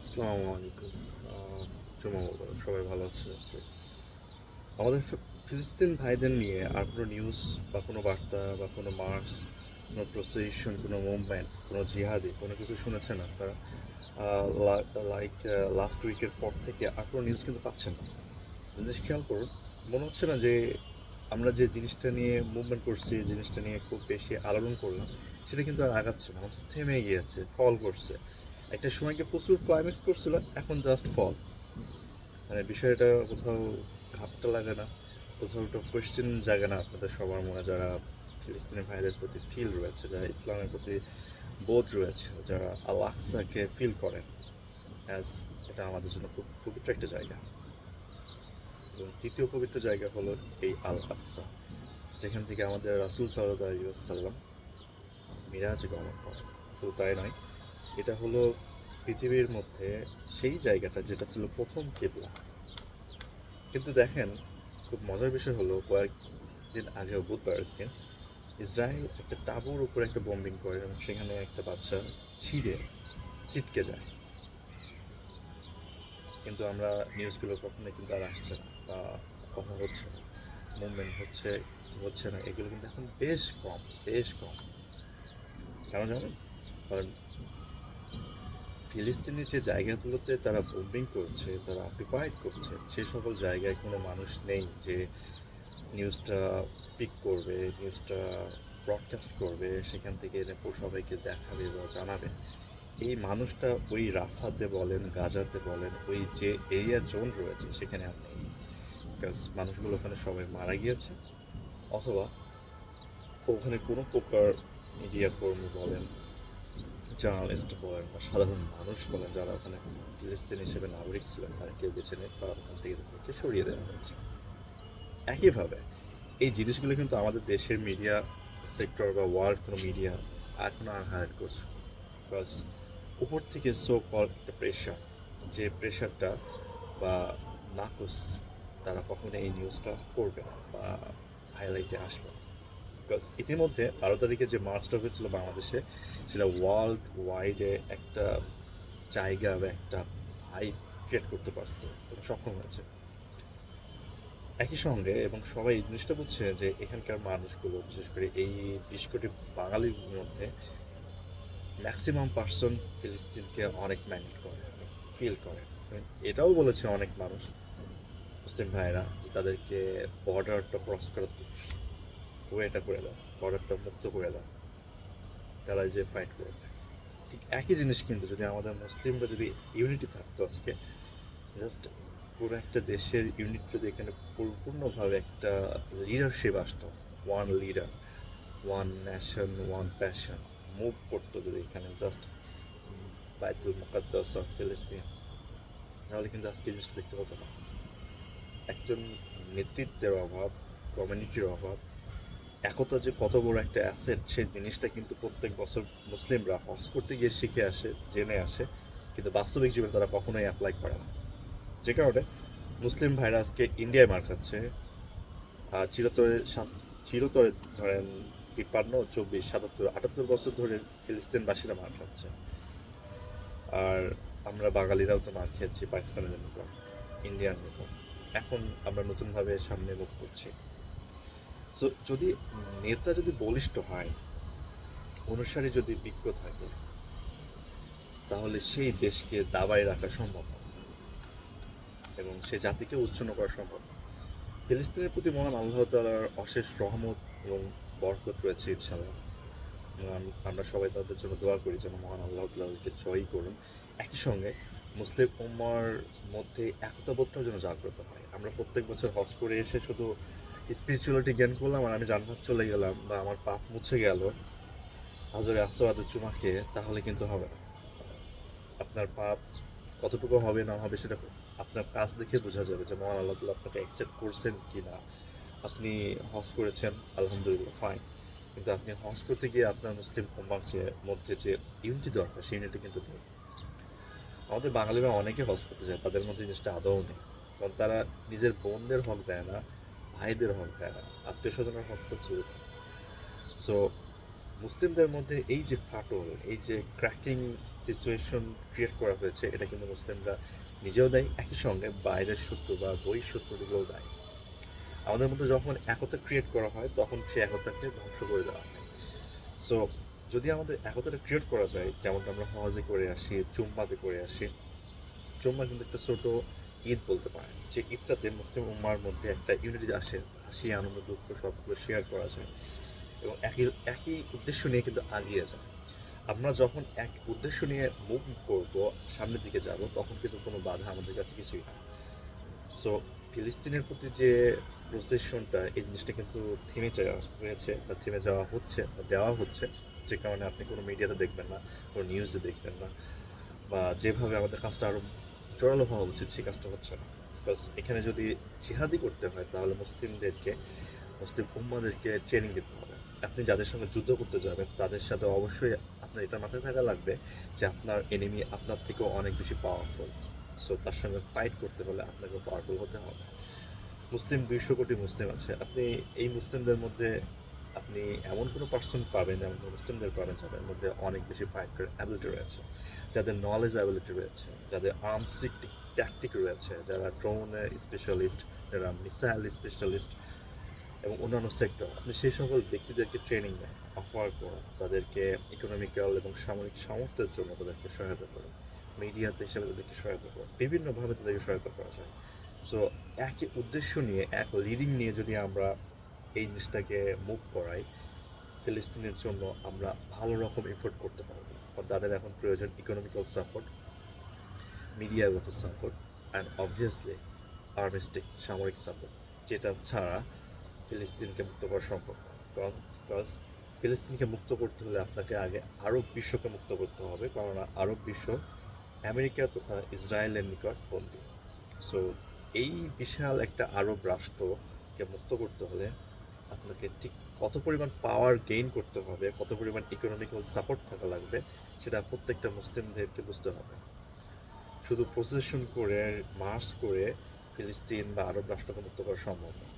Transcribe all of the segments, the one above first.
আসসালামু আলাইকুম। জুমা সবাই ভালো আছে? নিশ্চয়ই। আমাদের ফিলিস্তিন ভাইদের নিয়ে আর কোনো নিউজ বা কোনো বার্তা বা কোনো মার্কস কোনো প্রসেশন কোনো মুভমেন্ট কোনো জিহাদি, কোনো কিছু শুনেছেন আপনারা লাইক লাস্ট উইকের পর থেকে আর কোনো নিউজ কিন্তু পাচ্ছেন না। জিনিস খেয়াল করুন, মনে হচ্ছে না যে আমরা যে জিনিসটা নিয়ে মুভমেন্ট করছি, জিনিসটা নিয়ে খুব বেশি আলোড়ন করলাম, সেটা কিন্তু আর আগাচ্ছে না। থেমে গিয়েছে ফল করছে। একটা সময়কে প্রচুর ক্লাইম্যাক্স করছিল, এখন জাস্ট ফল মানে বিষয়টা কোথাও ঘাপটা লাগে না, কোথাও একটা কোয়েশ্চেন জাগে না আপনাদের সবার মনে, যারা ফিলিস্তিনি ভাইদের প্রতি ফিল রয়েছে, যারা ইসলামের প্রতি বোধ রয়েছে, যারা আল আকসাকে ফিল করেন অ্যাজ এটা আমাদের জন্য খুব পবিত্র একটা জায়গা। এবং তৃতীয় পবিত্র জায়গা হলো এই আল আকসা, যেখান থেকে আমাদের রাসুল সাল্লাহ সাল্লাম মিরাজ গমন করেন। শুধু তাই নয়, এটা হলো পৃথিবীর মধ্যে সেই জায়গাটা যেটা ছিল প্রথম কেবলা। কিন্তু দেখেন, খুব মজার বিষয় হলো, কয়েকদিন আগে বুধবার দিন ইসরায়েল একটা টাবুর উপরে একটা বম্বিং করে এবং সেখানে একটা বাচ্চা ছিঁড়ে ছিটকে যায়। কিন্তু আমরা নিউজগুলো কখনোই কিন্তু আর আসছে না বা কথা হচ্ছে না মুভমেন্ট হচ্ছে হচ্ছে না, এগুলো কিন্তু এখন বেশ কম বেশ কম। কেন জানেন? কারণ ফিলিস্তিনি যে জায়গাগুলোতে তারা বোম্বিং করছে, তারা অকুপাইড করছে, সে সকল জায়গায় কোনো মানুষ নেই যে নিউজটা পিক করবে নিউজটা ব্রডকাস্ট করবে, সেখান থেকে সবাইকে দেখাবে বা জানাবে। এই মানুষটা ওই রাফাতে বলেন, গাজাতে বলেন, ওই যে এরিয়া জোন রয়েছে, সেখানে আর নেই। বিকজ মানুষগুলো ওখানে সবাই মারা গিয়েছে, অথবা ওখানে কোনো প্রকার মিডিয়া কর্মী বলেন জার্নালিস্ট বলেন বা সাধারণ মানুষ বলেন যারা ওখানে ফিলিস্তিন হিসেবে নাগরিক ছিলেন, তারা কেউ বেছে নেই বা ওখান থেকে তাদেরকে সরিয়ে দেওয়া হয়েছে। একইভাবে এই জিনিসগুলো কিন্তু আমাদের দেশের মিডিয়া সেক্টর বা ওয়ার্ল্ড কোনো মিডিয়া এখন আর হায়ার করছে। বিকজ উপর থেকে সো কল একটা প্রেশার যে প্রেশারটা বা নাকস তারা কখনো এই নিউজটা করবে না বা হাইলাইটে আসবে না। বিকজ ইতিমধ্যে বারো তারিখে যে মার্চটা হয়েছিল বাংলাদেশে, সেটা ওয়ার্ল্ড ওয়াইডে একটা জায়গা বা একটা হাইপ ক্রিয়েট করতে পারছে, এবং সক্ষম হয়েছে। একই সঙ্গে, এবং সবাই এই জিনিসটা বুঝছে যে এখানকার মানুষগুলো, বিশেষ করে এই বিশ কোটি বাঙালির মধ্যে ম্যাক্সিমাম পার্সন ফিলিস্তিনকে অনেক ম্যানেজ করে ফিল করে। এটাও বলেছে অনেক মানুষ, মুসলিম ভাইরা তাদেরকে বর্ডারটা ক্রস করার ওয়েটা করে দাও বর্ডারটা মুক্ত করে দাও, তারা যে ফাইট করে ঠিক একই জিনিস কিন্তু যদি আমাদের মুসলিমরা যদি ইউনিটি থাকতো আজকে জাস্ট পুরো একটা দেশের ইউনিট যদি এখানে পরিপূর্ণভাবে একটা লিডারশিপ আসতো one leader one nation one passion move করতো যদি এখানে জাস্ট বাইতুল মুকাদ্দাস অফ ফিলিস্তিন, তাহলে কিন্তু আজকে জিনিসটা দেখতে হতো না। একজন নেতৃত্বের অভাব কমিউনিটির অভাব একতা যে কত বড় একটা অ্যাসেট সেই জিনিসটা কিন্তু প্রত্যেক বছর মুসলিমরা হজ করতে গিয়ে শিখে আসে, জেনে আসে, কিন্তু বাস্তবিক জীবনে তারা কখনোই অ্যাপ্লাই করে না। যে কারণে মুসলিম ভাইরা আজকে ইন্ডিয়ায় মার খাচ্ছে, আর চিরতরে সাত- চিরতরে ধরেন তিপ্পান্ন, চব্বিশ, সাতাত্তর, আটাত্তর বছর ধরে ফিলিস্তিনবাসীরা মার খাচ্ছে। আর আমরা বাঙালিরাও তো মার খেয়েছি, পাকিস্তানের মতো ইন্ডিয়ান মতো এখন আমরা নতুনভাবে সামনে মুখ করছি যদি নেতা যদি বলিষ্ঠ হয়, অনুসারী যদি বিজ্ঞ থাকে, তাহলে সেই দেশকে দাবায় রাখা সম্ভব এবং সে জাতিকে উচ্ছন্ন করা সম্ভব ফিলিস্তিনের প্রতি মহান আল্লাহ তালার অশেষ রহমত এবং বরকত রয়েছে ইনশাল্লাহ আমরা সবাই তাদের জন্য দোয়া করি যেন মহান আল্লাহ তালাকে জয়ী করুন। একই সঙ্গে মুসলিম উম্মার মধ্যে একতাবোধটাও যেন জাগ্রত হয়। আমরা প্রত্যেক বছর হজ করে এসে শুধু স্পিরিচুয়ালিটি জ্ঞান করলাম আর আমি জান্নাত চলে গেলাম বা আমার পাপ মুছে গেল, হাজারে আসোয়াদের চুমা খেয়ে তাহলে কিন্তু হবে না। আপনার পাপ কতটুকু হবে, না হবে সেটা আপনার কাজ দেখে বোঝা যাবে যে মহান আল্লাহ তাআলা আপনাকে অ্যাকসেপ্ট করছেন কি না আপনি হজ করেছেন, আলহামদুলিল্লাহ ফাইন কিন্তু আপনি হজ করতে গিয়ে আপনার মুসলিম উম্মাকে মধ্যে যে ইউনিটি দরকার, সেই ইউনিটি কিন্তু নেই। আমাদের বাঙালিরা অনেকে হজ করতে যায়, তাদের মধ্যে জিনিসটা আদৌ নেই। কারণ তারা নিজের বোনদের হক দেয় না ভাইদের হক দেয় না আত্মীয় স্বজনের হক তো দূরে থাকে। সো মুসলিমদের মধ্যে এই যে ফাটল, এই যে ক্র্যাকিং সিচুয়েশন ক্রিয়েট করা হয়েছে, এটা কিন্তু মুসলিমরা নিজেও দেয়, একই সঙ্গে বাইরের সূত্র বা বই শত্রুগুলোও দেয়। আমাদের মধ্যে যখন একতা ক্রিয়েট করা হয়, তখন সেই একতাকে ধ্বংস করে দেওয়া হয়। সো যদি আমাদের একতাটা ক্রিয়েট করা যায়, যেমনটা আমরা হজে করে আসি, চুম্মাতে করে আসি, চুম্মা কিন্তু একটা ছোট ঈদ বলতে পারেন, যে ঈদটাতে মুসলিম উম্মার মধ্যে একটা ইউনিটি আসে, হাসি, আনন্দ, দুঃখ সবগুলো শেয়ার করা যায় এবং একই একই উদ্দেশ্য নিয়ে কিন্তু আগিয়ে যায়। আমরা যখন এক উদ্দেশ্য নিয়ে মুভ করব, সামনের দিকে যাব, তখন কিন্তু কোনো বাধা আমাদের কাছে কিছুই না সো ফিলিস্তিনের প্রতি যে প্রসেশনটা এই জিনিসটা কিন্তু থেমে যাওয়া হয়েছে বা থেমে যাওয়া হচ্ছে বা দেওয়া হচ্ছে। যে কারণে আপনি কোনো মিডিয়াতে দেখবেন না, কোনো নিউজে দেখবেন না বা যেভাবে আমাদের কাজটা আরও জোরালো হওয়া উচিত সেই কাজটা হচ্ছে না। বিকজ এখানে যদি জিহাদি করতে হয়, তাহলে মুসলিমদেরকে, মুসলিম উম্মাদেরকে ট্রেনিং দিতে হবে। আপনি যাদের সঙ্গে যুদ্ধ করতে যাবেন, তাদের সাথে অবশ্যই আপনার, এটা মাথায় থাকা লাগবে যে আপনার এনিমি আপনার থেকেও অনেক বেশি পাওয়ারফুল সো তার সঙ্গে ফাইট করতে হলে আপনাকে পাওয়ারফুল হতে হবে। মুসলিম দুইশো কোটি মুসলিম আছে। আপনি এই মুসলিমদের মধ্যে আপনি এমন কোনো পার্সন পাবেন, এমন কোনো মুসলিমদের পাবেন যাদের মধ্যে অনেক বেশি ফাইট করার অ্যাবিলিটি রয়েছে, যাদের নলেজ অ্যাবিলিটি রয়েছে, যাদের আর্মস ট্যাকটিক রয়েছে, যারা ড্রোন স্পেশালিস্ট যারা মিসাইল স্পেশালিস্ট এবং অন্যান্য সেক্টর আপনি সেই সকল ব্যক্তিদেরকে ট্রেনিং দেন অফার করেন, তাদেরকে ইকোনমিক্যাল এবং সামরিক সামর্থ্যের জন্য তাদেরকে সহায়তা করেন মিডিয়াতে হিসেবে তাদেরকে সহায়তা করেন, বিভিন্নভাবে তাদেরকে সহায়তা করা যায়। সো একই উদ্দেশ্য নিয়ে, এক লিডিং নিয়ে যদি আমরা এই জিনিসটাকে মুভ করাই ফিলিস্তিনের জন্য আমরা ভালো রকম এফোর্ট করতে পারব। তাদের এখন প্রয়োজন ইকোনমিক্যাল সাপোর্ট মিডিয়াগত সাপোর্ট অ্যান্ড অবভিয়াসলি আর্মিস্টিক সামরিক সাপোর্ট যেটা ছাড়া ফিলিস্তিনকে মুক্ত করা সম্ভব কারণ বিকজ ফিলিস্তিনকে মুক্ত করতে হলে আপনাকে আগে আরব বিশ্বকে মুক্ত করতে হবে কারণ আরব বিশ্ব আমেরিকা তথা ইসরায়েলের নিকট বন্দী। সো এই বিশাল একটা আরব রাষ্ট্রকে মুক্ত করতে হলে আপনাকে ঠিক কত পরিমাণ পাওয়ার গেইন করতে হবে, কত পরিমাণ ইকোনমিক্যাল সাপোর্ট থাকা লাগবে, সেটা প্রত্যেকটা মুসলিমদেরকে বুঝতে হবে। শুধু প্রসেশন করে মার্চ করে ফিলিস্তিন বা আরব রাষ্ট্রকে মুক্ত করা সম্ভব না।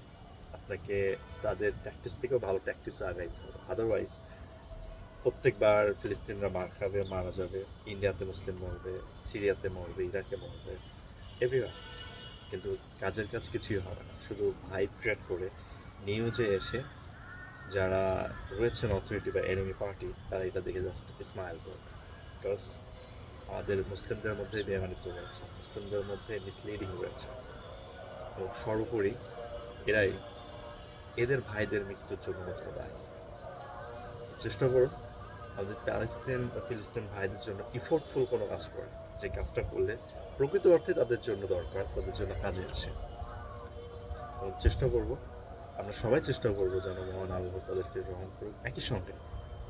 আপনাকে তাদের প্র্যাকটিস থেকেও ভালো প্র্যাকটিসে আগাইতে হবে। আদারওয়াইজ প্রত্যেকবার ফিলিস্তিনরা মার খাবে, মারা যাবে। ইন্ডিয়াতে মুসলিম মরবে, সিরিয়াতে মরবে, ইরাকে মরবে এভরিওয়ার কিন্তু কাজের কাজ কিছুই হবে না। শুধু হাইপ ক্রিয়েট করে নিউজে এসে যারা রয়েছেন অথরিটি বা এনিমি পার্টি তারা এটা দেখে জাস্ট স্মাইল করবে। বিকজ আমাদের মুসলিমদের মধ্যে বেমানিত্ব রয়েছে, মুসলিমদের মধ্যে মিসলিডিং রয়েছে। এবং সর্বোপরি এরাই এদের ভাইদের মৃত্যুর জন্য মতো দায়ী। চেষ্টা করুন আমাদের প্যালেস্তিন বা ফিলিস্তিন ভাইদের জন্য ইফোর্টফুল কোনো কাজ করে। যে কাজটা করলে প্রকৃত অর্থে তাদের জন্য দরকার, তাদের জন্য কাজে আসে। চেষ্টা করব আমরা সবাই চেষ্টা করব যেন মহান আল্লাহ তাদেরকে গ্রহণ করুক। একই সঙ্গে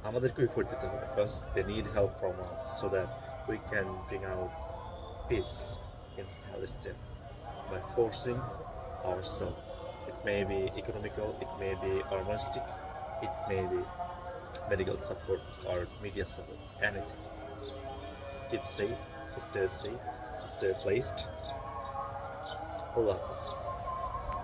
আমাদেরকেও এফোর্ট দিতে হবে because they need help from us so that we can bring out peace in Palestine by forcing our sell it may be economical it may be armistice it may be medical support R media support anything keep safe stay safe stay blessed Allah